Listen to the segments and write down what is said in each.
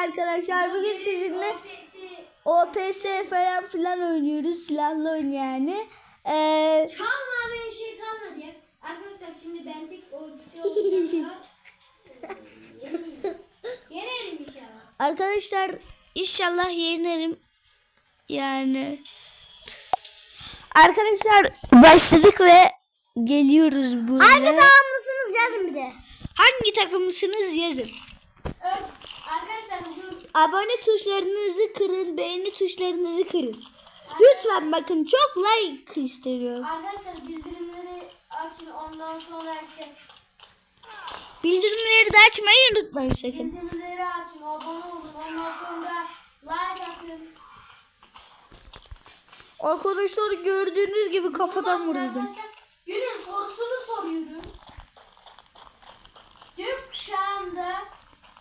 arkadaşlar. Bugün sizinle OPS falan filan oynuyoruz. Silahlı oyun yani. Ee, Kalmadı şey kalmadı ya. Arkadaşlar şimdi ben tek o ikisi olacaklar. Yenerim inşallah. arkadaşlar inşallah yenerim. Yani Arkadaşlar başladık ve geliyoruz buraya. Hangi takımlısınız yazın bir de. Hangi takımısınız yazın. Arkadaşlar Abone tuşlarınızı kırın, beğeni tuşlarınızı kırın. Lütfen bakın çok like istiyorum. arkadaşlar bildirimleri açın ondan sonra işte Bildirimleri de açmayı unutmayın sakın. bildirimleri açın abone olun ondan sonra like atın. Arkadaşlar gördüğünüz gibi kafadan sonra vuruldum. arkadaşlar Günün sorusunu soruyorum. Gök kuşağında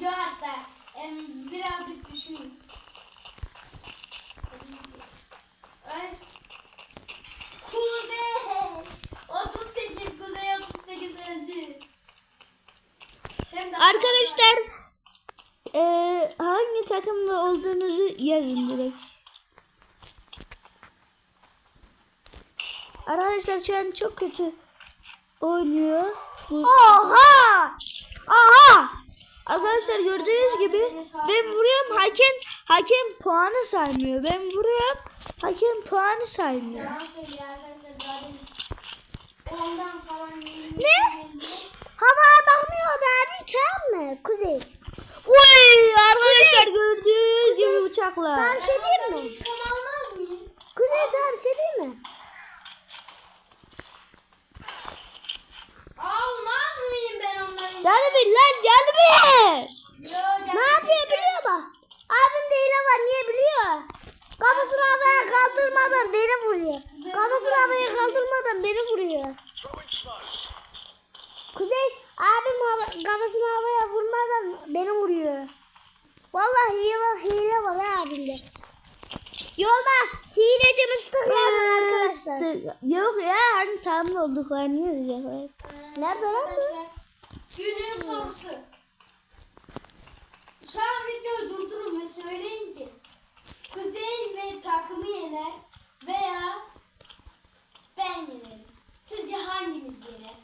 ya hatta em, birazcık düşünün. Ay. Kuzey 38 Kuzey 38 öldü. Arkadaşlar eee, hangi takımda olduğunuzu yazın direkt. Arkadaşlar şu an çok kötü oynuyor. Oha! Aha! Arkadaşlar gördüğünüz gibi ben vuruyorum hakem hakem puanı saymıyor. Ben vuruyorum hakem puanı saymıyor. Ne? Havaya bakmıyordu abi tamam mı? Kuzey. Uy arkadaşlar gördüğünüz gibi bıçakla. Sana bir şey diyeyim mi? Kuzey bir şey mi? Bir lan canı bir. Ne yapıyor biliyor musun? Abim de hile var niye biliyor? Kafasını havaya kaldırmadan beni vuruyor. Kafasını havaya kaldırmadan beni vuruyor. Kuzey abim hava, kafasını havaya vurmadan beni vuruyor. Vallahi hile var, hile var ha abimde. Yolda hileci mıstık yazın arkadaşlar. Yok ya hani tamam olduklarını yazacaklar. Nerede lan bu? Günün sorusu. Şu an videoyu durdurun ve söyleyin ki Kuzey ve takımı yener veya ben yenerim. Sizce hangimiz yener?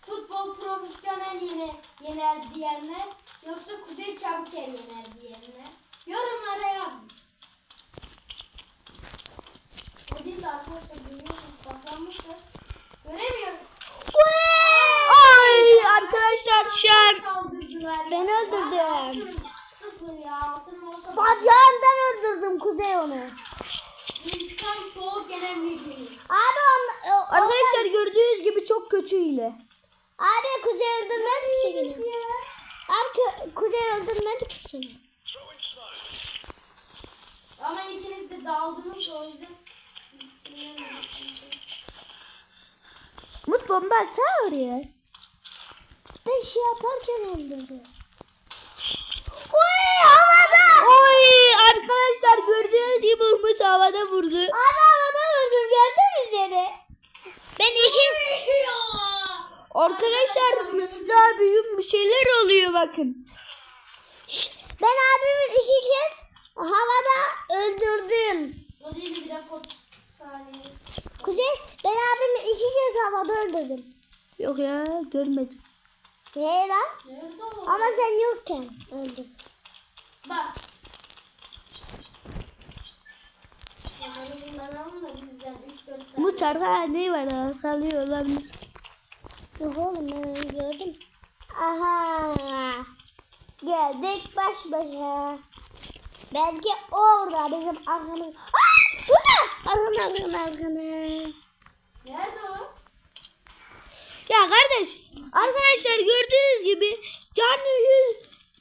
Futbol profesyonel yener, yener diyenler yoksa Kuzey Çabuker yener diyenler yorumlara yazın. O değil de arkadaşlar görüyorsunuz saklanmışlar. Göremiyorum. Ay arkadaşlar şu an Saldırdılar. Ben öldürdüm. Bacağından öldürdüm Kuzey onu. İntikam soğuk gelen bir gün. Abi on, o, arkadaşlar gördüğünüz gibi çok kötü ile. Abi Kuzey öldürmedi ki seni. Abi Kuzey öldürmedi ki seni. Ama ikiniz de daldınız o yüzden. Mut bomba atsana oraya. Ben şey yaparken öldürdü. Uy havada. Oy arkadaşlar gördüğünüz gibi Umut havada vurdu. Abi havada öldür geldi mi seni? Ben iki... Arkadaşlar Mustafa bugün bir şeyler oluyor bakın. Şşt, ben abimi iki kez havada öldürdüm. O değil de bir dakika 30 saniye. Kuzey ben abimi iki kez havada öldürdüm. Yok ya görmedim. Ne lan? Nerede o? Ama sen yokken öldüm. Bak. Alın da bizden 3-4 tane. Umut arka ne var arkalıyor olabilir. Yok oğlum ben gördüm. Aha. Geldik baş başa. Belki orada bizim arkamız. Aa! Burada. Arkana arkana arkana. Nerede o? Ya kardeş arkadaşlar gördüğünüz gibi canı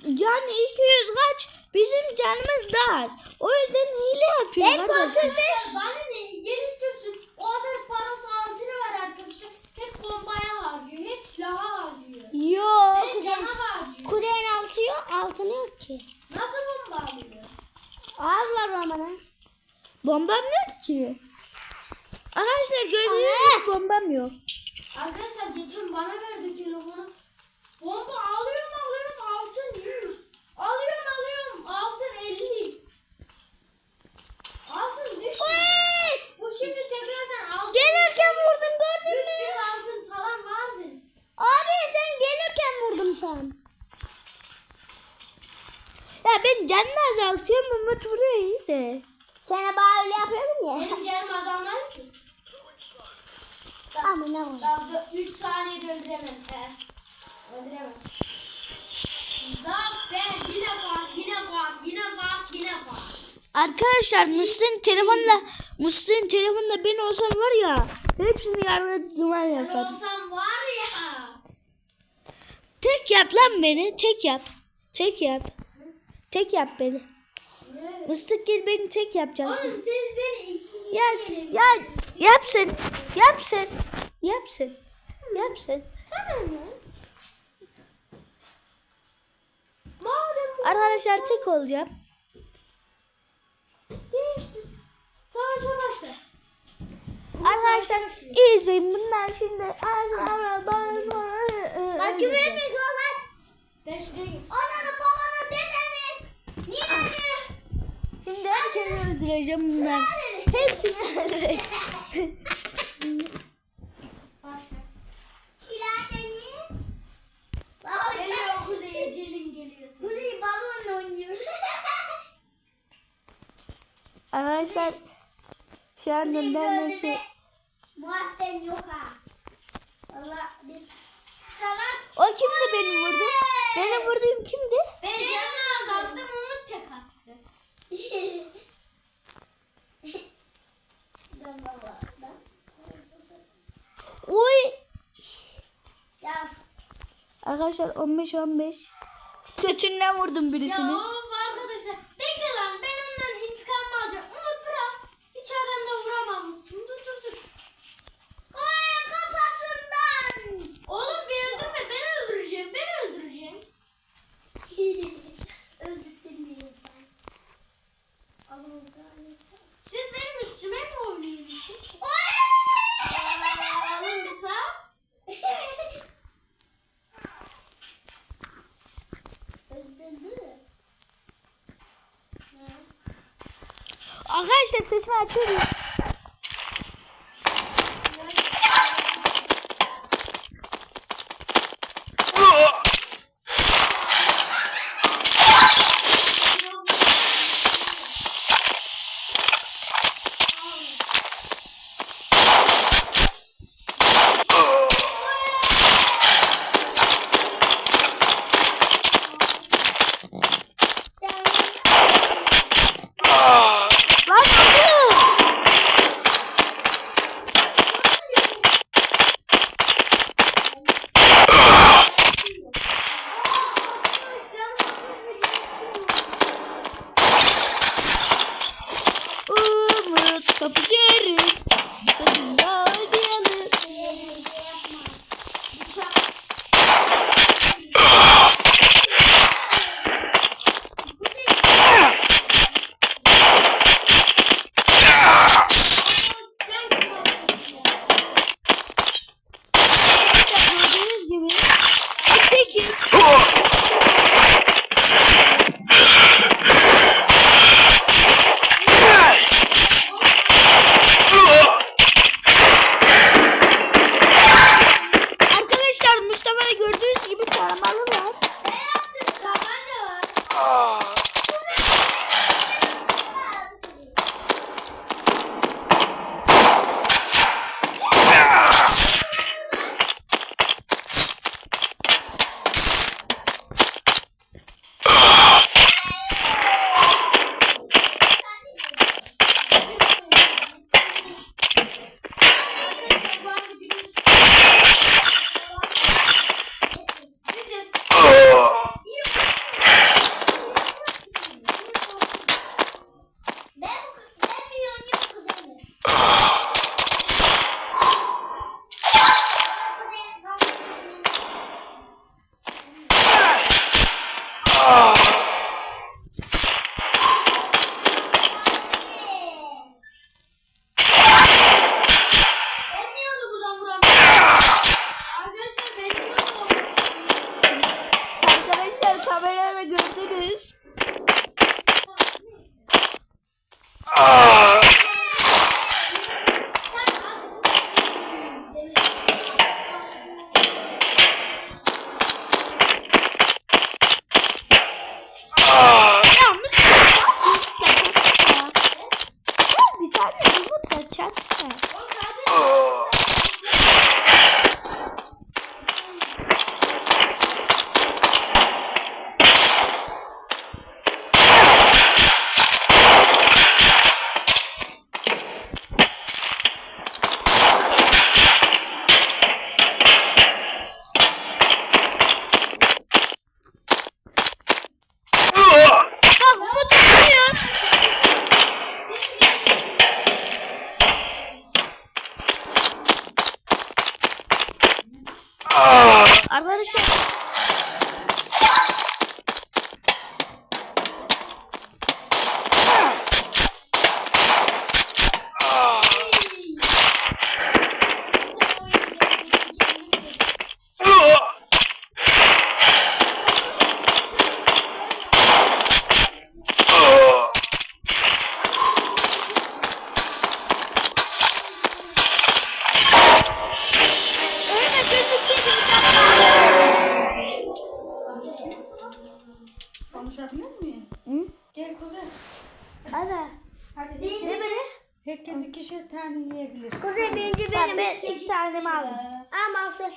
100 canı 200 kaç bizim canımız daha az. O yüzden hile yapıyor Ben kontrol Bana ne? Geliştirsin. O kadar parası altını var arkadaşlar. Hep bombaya harcıyor. Hep silaha harcıyor. Yok. Hep cana harcıyor. Kulenin altı yok, altını yok ki. Nasıl bomba alıyor? Ağırlar romana. Bombam yok ki. Arkadaşlar gördüğünüz gibi bombam yok. Arkadaşlar geçen bana verdi telefonu. Bomba alıyorum alıyorum altın 100. Alıyorum alıyorum Ya ben canını vuruyor iyi de. Sana bana öyle yapıyordun ya. Benim canım azalmadı ki. Ama ne var? Daha 3 saniyede öldüremem. He. Öldüremem. Zafer yine bak yine bak yine bak yine bak. Arkadaşlar Mısır'ın telefonla Mısır'ın telefonla ben olsam var ya hepsini yarına duvar Ben yaparım. olsam var ya. Tek yap lan beni tek yap. Tek yap. Tek yap beni. Mıstık beni tek yapacaksın. Oğlum siz beni iki Ya ya yap sen. Yap sen. Yap sen. Yap sen. Tamam mı? Arkadaşlar tek olacağım. Değiştir. Savaşa başla. Arkadaşlar iyi izleyin bunlar şimdi. Ağzına Bak küfür etmek lan. Ben şuraya git. Şimdi herkesi öldüreceğim bunlar. Hepsini öldüreceğim. Arkadaşlar şu anda ben hepsi Muhattem yok ha. Valla biz sana O kimdi benim vurdu? Benim vurduğum kimdi? Ben canını azalttım Umut tek attı. ben valla ben. Uy. Ya Arkadaşlar 15 15. Kötünden vurdum Ya birisini. of arkadaşlar. Bekle lan ben ondan intikam mı alacağım? Umut bırak. Hiç adamda vuramamışsın. Dur dur dur. Oy kafasından. Oğlum bir öldürme ben öldüreceğim. Ben öldüreceğim. Öldürdün beni ben. Allah'ım Siz benim üstüme mi oynuyorsunuz? Oy! Alın bir sağ. Öldürdü. Arkadaşlar sesini açıyorum. Tane yiyebilir. Kuzey birinci benim. Ben iki tane aldım. Ama alsın.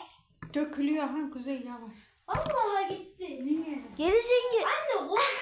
Dökülüyor ha Kuzey yavaş. Vallahi gitti. Niye? Gerisin ki. Anne konuşma